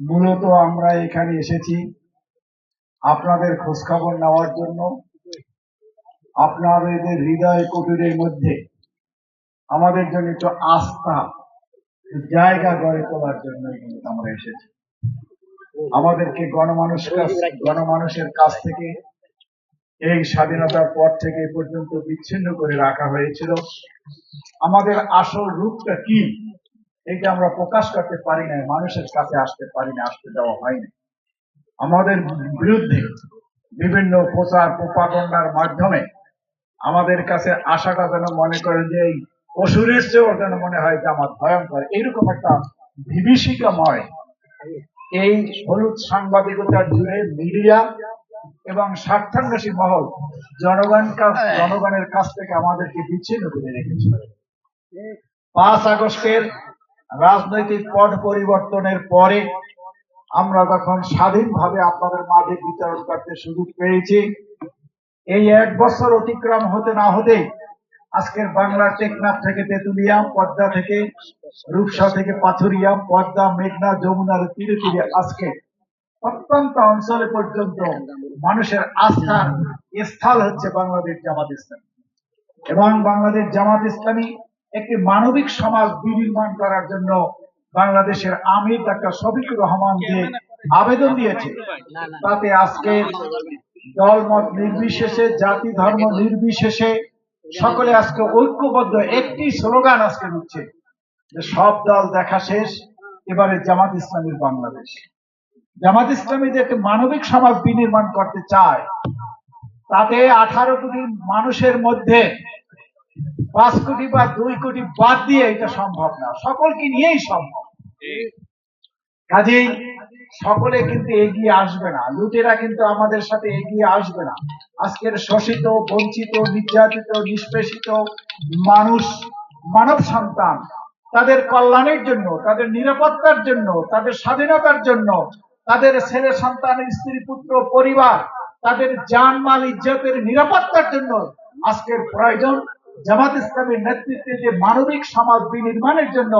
মূলত আমরা এখানে এসেছি আপনাদের খোঁজখবর নেওয়ার জন্য। আপনাদের হৃদয় কুটিরের মধ্যে আমাদের জন্য একটু আস্থা জায়গা গড়ে তোলার জন্য কিন্তু আমরা এসেছি। আমাদেরকে গণমানুষ গণমানুষের কাছ থেকে এই স্বাধীনতার পর থেকে পর্যন্ত বিচ্ছিন্ন করে রাখা হয়েছিল। আমাদের আসল রূপটা কি? এটা আমরা প্রকাশ করতে পারি না মানুষের কাছে আসতে পারি না আসতে দেওয়া হয়নি আমাদের বিরুদ্ধে বিভিন্ন প্রচার প্রপাগন্ডার মাধ্যমে আমাদের কাছে আশাটা যেন মনে করেন যে এই অসুরের চেয়েও যেন মনে হয় যে আমার ভয়ঙ্কর। এইরকম একটা বিভীষিকাময় এই হলুদ সাংবাদিকতা জুড়ে মিডিয়া এবং স্বার্থান্বেষী মহল জনগণ কা- জনগণের কাছ থেকে আমাদেরকে বিচ্ছিন্ন করে রেখেছে। পাঁচ আগস্টের রাজনৈতিক পট পরিবর্তনের পরে আমরা যখন স্বাধীনভাবে আপনাদের মাঝে বিতরণ করতে সুযোগ পেয়েছি, এই এক বছর অতিক্রম হতে না হতেই আজকের বাংলার টেকনাফ থেকে তেতুলিয়া, পদ্মা থেকে রূপসা থেকে পাথুরিয়া, পদ্মা, মেঘনা যমুনার তীরে তীরে আজকে অত্যন্ত অঞ্চলে পর্যন্ত মানুষের আস্থার স্থল হচ্ছে বাংলাদেশ জামাত ইসলামী। এবং বাংলাদেশ জামাত ইসলামী একটি মানবিক সমাজ বিনির্মাণ করার জন্য বাংলাদেশের আমির ডাক্তার শফিকুর রহমান যে আবেদন দিয়েছে। তাতে আজকে দলমত নির্বিশেষে, জাতি ধর্ম নির্বিশেষে সকলে আজকে ঐক্যবদ্ধ, একটি স্লোগান আজকে দিচ্ছে যে সব দল দেখা শেষ, এবারে জামাত ইসলামীর বাংলাদেশ। জামাত ইসলামী যে একটি মানবিক সমাজ বিনির্মাণ করতে চায়, তাতে আঠারো কোটি মানুষের মধ্যে পাঁচ কোটি বা দুই কোটি বাদ দিয়ে এটা সম্ভব না। সকলকে নিয়েই সম্ভব। কাজেই সকলে কিন্তু এগিয়ে আসবে না। লুটেরা কিন্তু আমাদের সাথে এগিয়ে আসবে না। আজকের শোষিত, বঞ্চিত, নির্যাতিত, নিষ্পেষিত মানুষ, মানব সন্তান, তাদের কল্যাণের জন্য, তাদের নিরাপত্তার জন্য, তাদের স্বাধীনতার জন্য, তাদের ছেলে সন্তান, স্ত্রী, পুত্র, পরিবার, তাদের জান মাল ইজ্জতের নিরাপত্তার জন্য আজকের প্রয়োজন। জামাত ইসলামের নেতৃত্বে যে মানবিক সমাজ বিনির্মাণের জন্য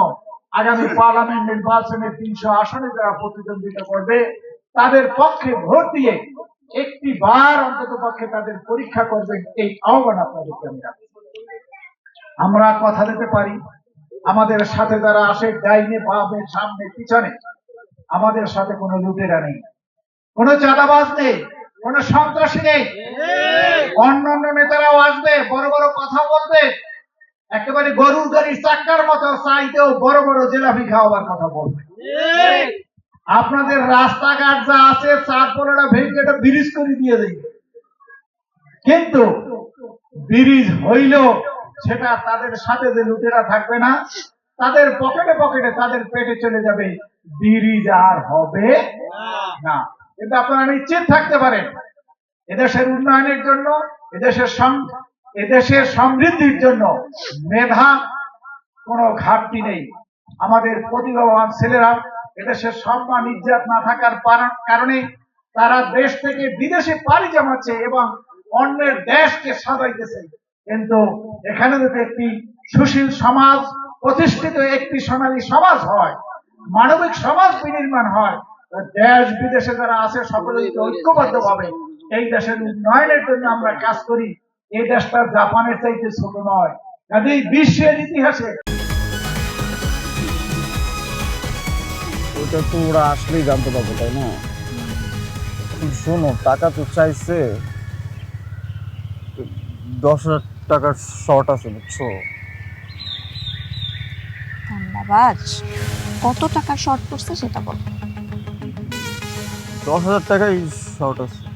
আগামী পার্লামেন্ট নির্বাচনে তিনশো আসনে যারা প্রতিদ্বন্দ্বিতা করবে, তাদের পক্ষে ভোট দিয়ে একটি বার অন্তত পক্ষে তাদের পরীক্ষা করবেন, এই আহ্বান আপনাদেরকে আমি আমরা কথা দিতে পারি, আমাদের সাথে যারা আসে, ডাইনে, বামে, সামনে, পিছনে, আমাদের সাথে কোনো লুটেরা নেই। কোনো চাঁদাবাজ নেই, কোনো সন্ত্রাসী নেই। অন্য অন্য নেতারাও আসবে বড় বড় কথা বলবে। একেবারে গরুর গাড়ির চাক্কার মতো চাইতেও বড় বড় জেলাপি খাওয়াবার কথা বলবে। আপনাদের রাস্তাঘাট যা আছে চার পনেরোটা ভেঙে একটা ব্রিজ করে দিয়ে দেয় কিন্তু ব্রিজ হইলেও সেটা তাদের সাথে যে লুটেরা থাকবে না তাদের পকেটে পকেটে তাদের পেটে চলে যাবে ব্রিজ আর হবে না। কিন্তু আপনারা নিশ্চিত থাকতে পারেন এদেশের উন্নয়নের জন্য, এদেশের এদেশের সমৃদ্ধির জন্য মেধা কোনো ঘাটতি নেই। আমাদের প্রতিভাবান ছেলেরা এদেশের সম্মান, ইজ্জাত না থাকার কারণে তারা দেশ থেকে বিদেশে পাড়ি জমাচ্ছে এবং অন্যের দেশকে সাজাইতেছে। কিন্তু এখানে যদি একটি সুশীল সমাজ, প্রতিষ্ঠিত একটি সোনালী সমাজ হয়, মানবিক সমাজ বিনির্মাণ হয় দেশ বিদেশে যারা আছে, সকলেই ঐক্যবদ্ধ ভাবে এই দেশের উন্নয়নের জন্য আমরা কাজ করি এই দেশটা জাপানের চাইতে ছোট নয় কাজেই বিশ্বের ইতিহাসে। ওটা তো ওরা আসলেই জানতে পারব তাই না? শোনো টাকা তো চাইছে দশ হাজার টাকার শর্ট আছে বুঝছ? ধন্যবাদ। কত টাকা শর্ট পড়ছে সেটা বল। দশ হাজার টাকাই শর্ট আছে।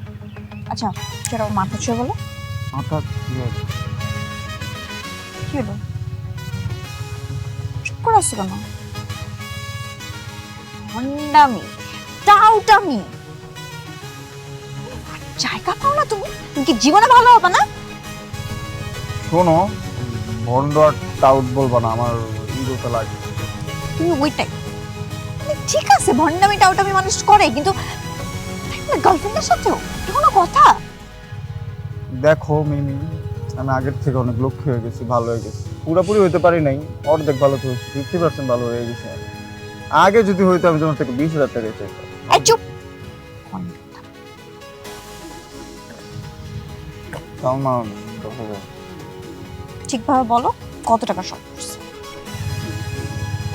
আচ্ছা সেটা ওর মাথা ছুঁয়ে বলো মাথা কি হলো? চুপ করে আসছো কেন? টাউটামি জায়গা পাও না তুমি? তুমি কি জীবনে ভালো হবে না? শোনো ভন্ড আর টাউট বলবা না আমার ইগোতে লাগে। তুমি ওইটাই। মানে ঠিক আছে ভন্ডামি টাউটামি মানুষ করে কিন্তু গার্লফ্রেন্ডের সাথেও? এটা কোনো কথা? দেখো মিমি আমি আগের থেকে অনেক লক্ষ্য হয়ে গেছি ভালো হয়ে গেছি। পুরোপুরি হতে পারি নাই অর্ধেক ভালো তো ফিফটি পার্সেন্ট ভালো হয়ে গেছি। আগে যদি হইতো আমি তোমার থেকে বিশ হাজার টাকা চাইতাম। চুপ! তাও ঠিকভাবে বলো। কত টাকা শর্ট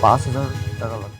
পাঁচ হাজার টাকা লাগবে।